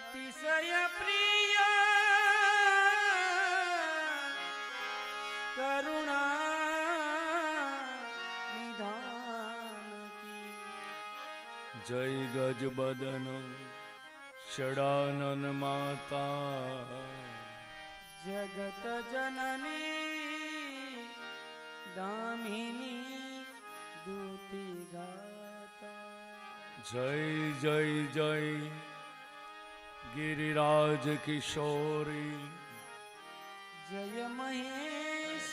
અતિશય પ્રિય. કરુણા નિધાન જય ગજ બદન ષડાનન માતા. જગત જનની દામિની દૂતી ગાતા. જય જય જય ગિરિરાજ કિશોરી જય મહેશ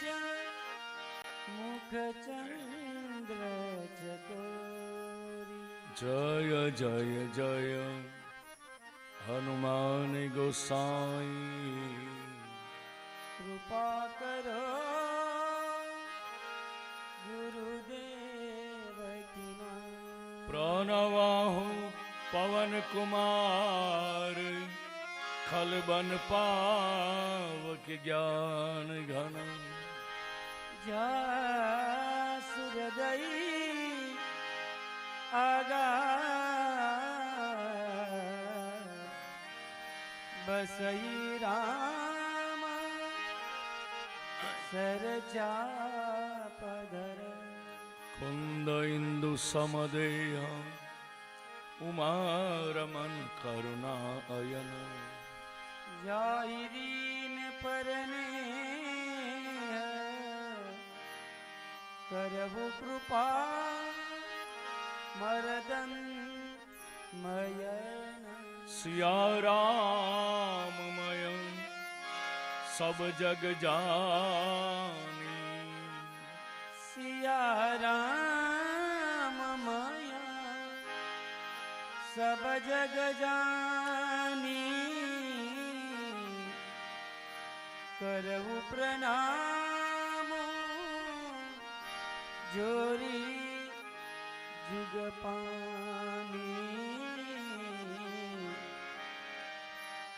મુખ ચંદ્ર ચકોરી જય જય જય હનુમાન ગોસાઈ કૃપા કરો ગુરુદેવ કિના પ્રણવાહુ પવન કુમાર ખલબન પાવક જ્ઞાન ઘન. જા સુરદઈ આગા બસઈ રામ સરજા પધર. કુંદ ઇન્દુ સમદેહ ઉમારમન કરુણા અયન જાયરીન પરને કરવું કૃપા મરદન મયન સિયા રામમય સબ જગ જાની સિયા सब जग जानी। करऊ प्रणाम। जोरी जुग पानी।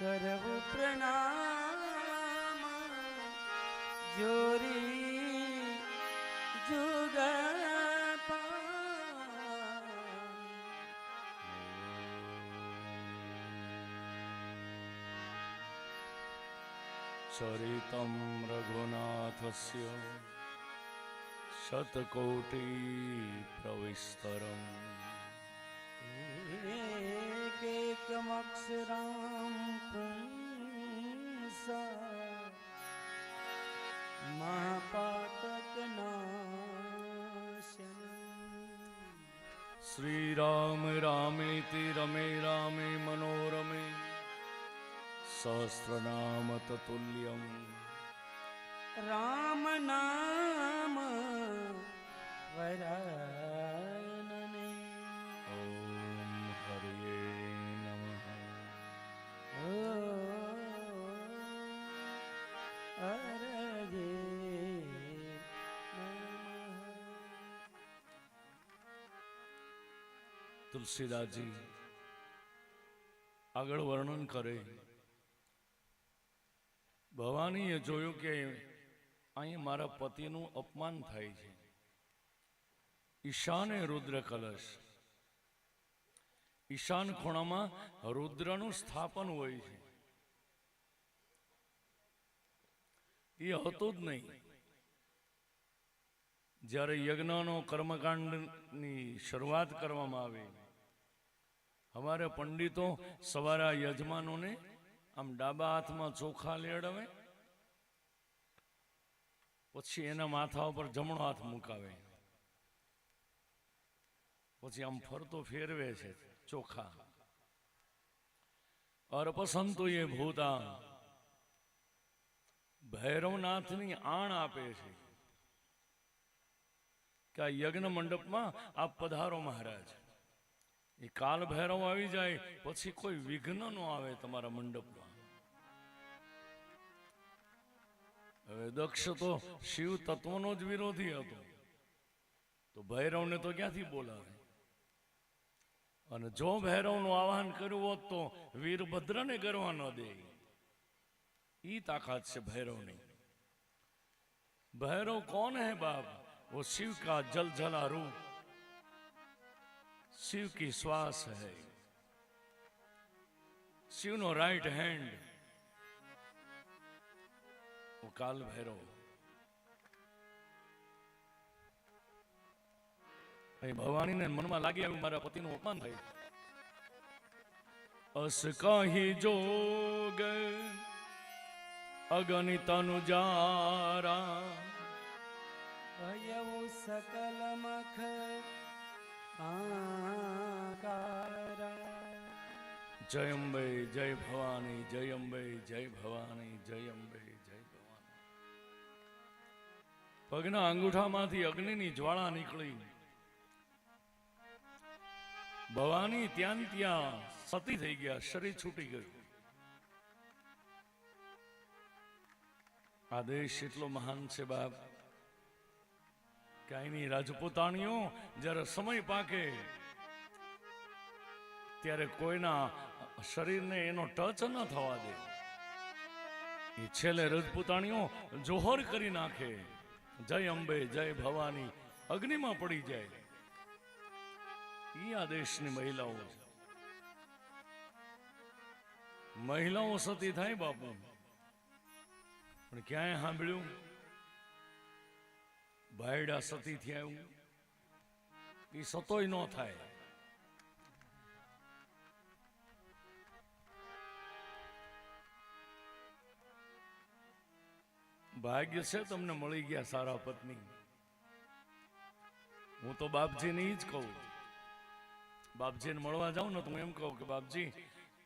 कु प्रणाम। जोरी जुग चरितं रघुनाथस्य शतकोटिप्रविस्तरम् अक्षरम् સહસ્રનામ તતુલ્યમ રામ નામ વરાનને ઓમ હરિયે નમઃ નમઃ તુલસીદાસજી આગળ વર્ણન કરે ભવાનીએ જોયું કે અહીં મારા પતિનું અપમાન થાય છે. ઈશાને રુદ્ર કલશ. ઈશાન ખૂણામાં રુદ્રનું સ્થાપન હોય છે. એ હતું જ નહીં. જ્યારે યજ્ઞનો કર્મકાંડની શરૂઆત કરવામાં આવી, અમારે પંડિતો સવારે યજમાનોને આમ ડાબા હાથમાં ચોખા લેડવે, પછી એના માથા ઉપર જમણો હાથ મુકાવે. પછી આમ ફરતો ફેરવે છે ચોખા. અર્પસંતો એ ભૂતા ભૈરવનાથની આણ આપે છે. કે આ યજ્ઞ મંડપમાં આપ પધારો મહારાજ. એ કાલ ભૈરવ આવી જાય, પછી કોઈ વિઘ્ન ન આવે તમારા મંડપમાં. હવે દક્ષ તો શિવ તત્વનો જ વિરોધી હતો તો ભૈરવને તો ક્યાંથી બોલાવે અને જો ભૈરવનું આહવાન કર્યું હોત તો વીરભદ્રને કરવા ન દે ઈ તાકાત છે ભૈરવની भैरव कौन है बाप वो शिव का जल जला रूप शिव की श्वास है શિવનો રાઈટ હેન્ડ હું કાલ ભૈરવ ભવાનીને મનમાં લાગી આવ્યું મારા પતિનું અપમાન થયું। અસ કહી જોગ અગણિતનુ જારા અયવું સકલ મખ જય અંબે જય ભવાની જય અંબે જય ભવાની જય અંબે પગના અંગૂઠામાંથી અગ્નિની જ્વાળા નીકળી. ભવાની ત્યાં ત્યાં સતી થઈ ગયા, શરીર છૂટી ગયું. આ દેશ એટલો મહાન છે બાપ. કાંઈની રાજપૂતાણીઓ જ્યારે સમય પાકે, ત્યારે કોઈના શરીરને એનો ટચ ન થવા દે. એ છેલ્લે રજપૂતાણીઓ જોહર કરી નાખે. જય અંબે, જય ભવાની, અગ્નિમાં પડી જાય. એ આ દેશની મહિલાઓ. મહિલાઓ સતી થાય બાપુ. પણ ક્યાંય સાંભળ્યું? ભાઈડા સતી થયા એવું? એ સતોય ન થાય. ભાગ્ય છે તમને મળી ગયા સારા પત્ની. હું તો બાપજીને ઈ જ કહું. બાપજીને મળવા જાઉં ને તો હું એમ કહું કે બાપજી,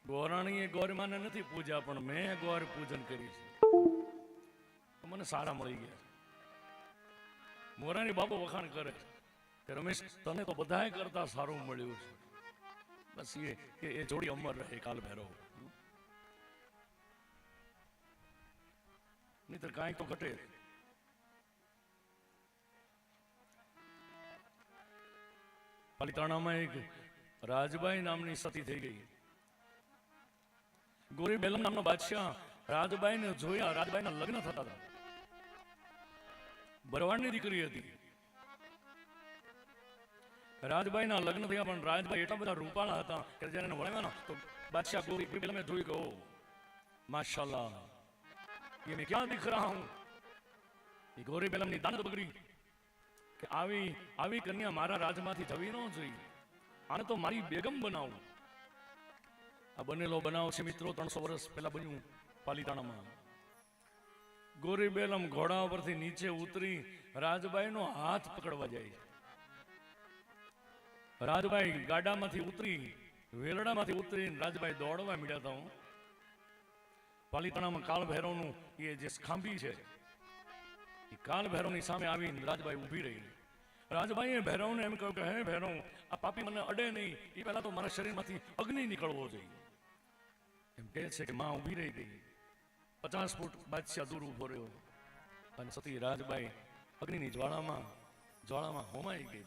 ગોરાણીએ ગોરમાને નથી પૂજા, પણ મેં ગોર પૂજન કરી છે. તો મને સારા મળી ગયા. મોરાની બાપુ વખાણ કરે કે રમેશ, તને તો બધાય કરતા સારું મળ્યું છે. બસ એ એ- એ જોડી અમર રહે કાલ ભેરવ. નહીતર કાંઈ તો ઘટે પાલિતાણામાં એક રાજબાઈ નામની સતી થઈ ગઈ. ગોરી બેલમ નામનો બાદશાહ રાજબાઈને જોયા, રાજબાઈના લગ્ન થતા હતા. ભરવાડની દીકરી હતી. રાજબાઈના લગ્ન થયા પણ રાજભાઈ એટલા બધા રૂપાળા હતા કે જ્યારે વળ્યા તો બાદશાહ ગોરી બેલમે જોઈ ગયો માશાલ્લાહ. ये मैं क्या दिख रहा हूं એ ગોરી બેલમની દાનત બગડી કે આવી આવી કન્યા મારા રાજમાંથી જવી ન જોઈએ આને તો મારી બેગમ બનાવું આ બનેલો બનાવ છે મિત્રો ત્રણસો વર્ષ પહેલા બન્યું પાલિતાણામાં ગોરી બેલમ ઘોડા પરથી નીચે ઉતરી રાજબાઈનો હાથ પકડવા જાય રાજબાઈ ગાડામાંથી ઉતરી વેલડામાંથી ઉતરી રાજબાઈ દોડવા મળ્યા હતા હું પાલિતાણામાં કાળ ભૈરવનું એ જે ખાંભી છે, એ ભૈરવની સામે આવીને રાજભાઈ ઊભી રહી રાજભાઈએ ભૈરવને એમ કહ્યું કે, હે ભૈરવ, આ પાપી મને અડે નહીં, એ પહેલાં તો મારા શરીરમાંથી અગ્નિ નીકળવો જોઈએ. એમ કહે છે કે માં ઊભી રહી ગઈ. પચાસ ફૂટ બાદશાહ દૂર ઊભો રહ્યો. અને સતી રાજભાઈ અગ્નિની જ્વાળામાં જ્વાળામાં હોમાઈ ગઈ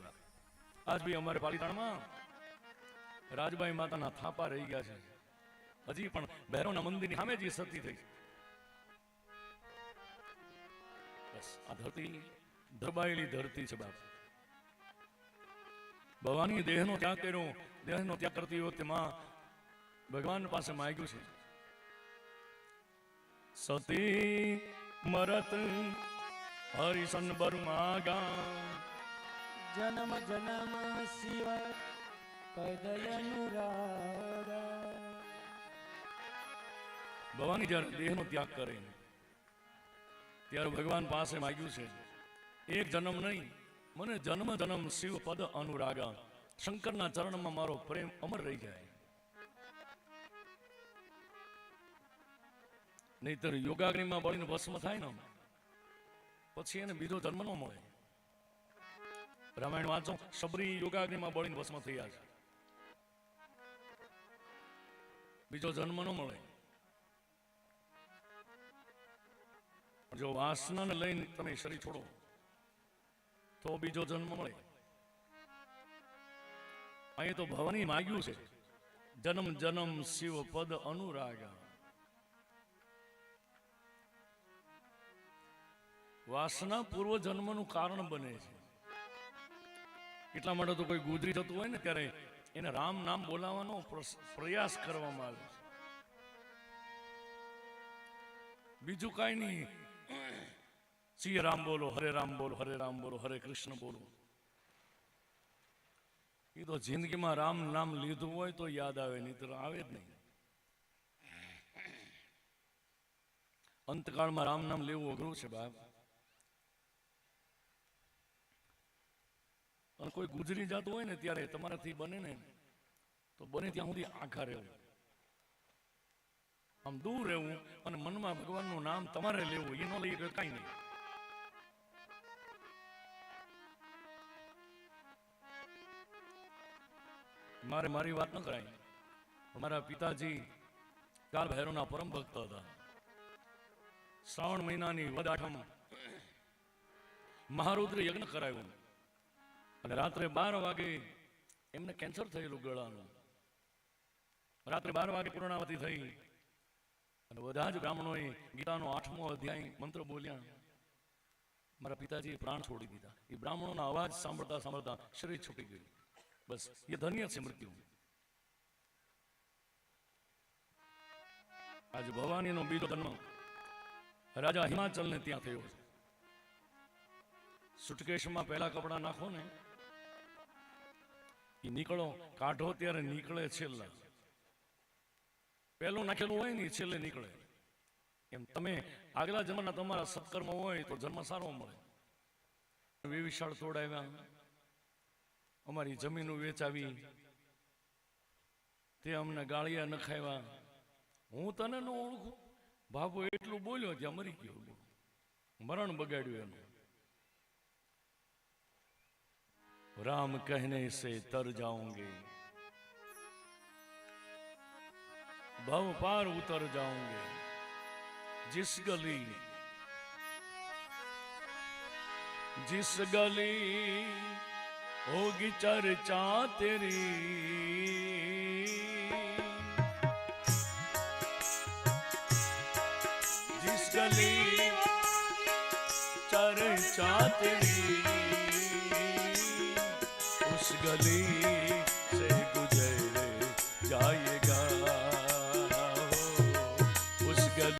આજ બી અમારે પાલિતાણમાં રાજભાઈ માતાના થાપા રહી ગયા છે. હજી પણ ભૈરવના મંદિરની સામે જ સતી થઈ. આ ધરતી દબાયેલી ધરતી છે બાપ. ભવાની દેહનો ત્યાગ કર્યો, દેહનો ત્યાગ કરતી વખતે માં ભગવાન પાસે માંગ્યું છે. સતી મરત હરિશન બર માગા. જન્મ જન્મ શિવ, પદયનુરાગા. ભવાની જ્યારે દેહનો ત્યાગ કરે ત્યારે ભગવાન પાસે માંગ્યું છે, એક જન્મ નહીં, મને જન્મ જન્મ શિવ પદ અનુરાગા, શંકરના ચરણમાં મારો પ્રેમ અમર રહી જાય. નહીતર યોગાગ્નિમાં બળીને ભસ્મ થાય ને, પછી એને બીજો જન્મ ન મળે. રામાયણ વાંચો સબરી યોગાગ્નિમાં બળીને ભસ્મ થયા છે. બીજો જન્મ ન મળે. જો વાસનાને લઈને તમે શરીર છોડો, તો બીજો જન્મ મળે. અહીં તો ભવાની માગ્યું છે, જન્મ જન્મ શિવ પદ અનુરાગા. વાસના પૂર્વ જન્મનું કારણ બને છે. એટલા માટે તો કોઈ ગુજરી થતું હોય ને ત્યારે એને રામ નામ બોલાવવાનો પ્રયાસ કરવામાં આવે છે. બીજું કાંઈ નહીં. શ્રી રામ બોલો હરે રામ બોલો હરે રામ બોલો હરે કૃષ્ણ બોલો એ તો જિંદગીમાં રામ નામ લીધું હોય તો યાદ આવે, નહીં તો આવે જ નહીં. અંતકાળમાં રામ નામ લેવું અઘરું છે, બાપ. અને કોઈ ગુજરી જતું હોય ને ત્યારે તમારાથી બને ને, તો બને ત્યાં સુધી આખા રહેવું. આમ દૂર રહેવું અને મનમાં ભગવાનનું નામ તમારે લેવું એ ન લઈ કાંઈ નહીં. મારે મારી વાત ન કરાય. મારા પિતાજી કાલ ભૈરવના પરમ ભક્ત હતા. શ્રાવણ મહિનાની વદ મહારુદ્ર યજ્ઞ કરાયું. અને રાત્રે બાર વાગે એમને કેન્સર થયેલું ગળાનું. રાત્રે બાર વાગે પૂર્ણાવતી થઈ. અને બધા જ બ્રાહ્મણોએ ગીતાનો આઠમો અધ્યાય મંત્ર બોલ્યા. મારા પિતાજીએ પ્રાણ છોડી દીધા. એ બ્રાહ્મણોના અવાજ સાંભળતા સાંભળતા શરીર છૂટી ગયું. એ ધન્ય છે મૃત્યુ. આજે ભવાનીનો બીજો જન્મ રાજા હિમાચલને ત્યાં થયો સુટકેશમાં પહેલા કપડા નાખો ને એ નીકળો, કાઢો ત્યારે નીકળે છેલ્લા. પહેલું નાખેલું હોય ને છેલ્લે નીકળે. એમ તમે આગલા જન્મના તમારા સત્કર્મ હોય તો જન્મ સારો મળે. વિશાળ તોડાવ્યા અમારી જમીનો વેચાવી તે અમને ગાળિયા નખાવ્યા હું તને ન ઓળખું બાબુ એટલું બોલ્યો ત્યાં મરી ગયો મરણ બગાડ્યું એનું राम कहने से तर जाऊंगे भव पार उतर जाऊंगे जिस गली जिस गली होगी चर्चा तेरी जिस गली चर्चा तेरी उस गली